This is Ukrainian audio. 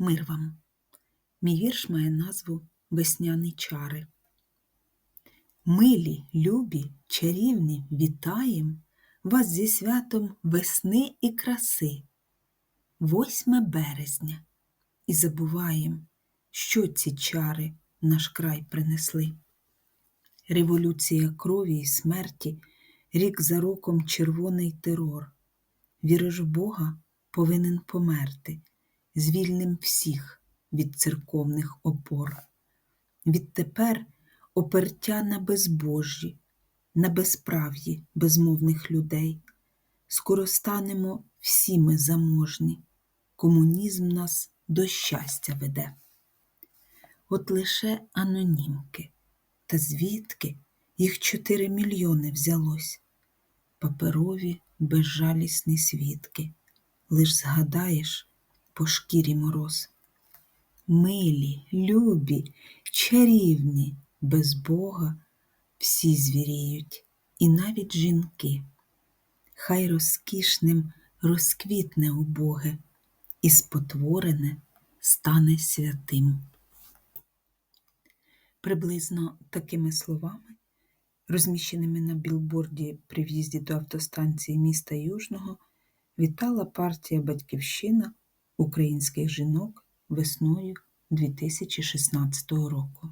Мир вам! Мій вірш має назву Весняні чари. Милі, любі, чарівні, вітаєм вас зі святом весни і краси. 8 березня. І забуваєм, що ці чари в наш край принесли. Революція крові і смерті, рік за роком червоний терор. Віриш в Бога, повинен померти, звільним всіх від церковних опор. Відтепер опертя на безбожжі, на безправ'ї безмовних людей. Скоро станемо всі ми заможні, комунізм нас до щастя веде. От лише анонімки, та звідки їх чотири мільйони взялось? Паперові безжалісні свідки, лиш згадаєш по шкірі мороз. Милі, любі, чарівні, без Бога всі звіріють, і навіть жінки. Хай розкішним розквітне убоге, і спотворене стане святим. Приблизно такими словами, розміщеними на білборді при в'їзді до автостанції міста Южного, вітала партія Батьківщина українських жінок весною 2016 року.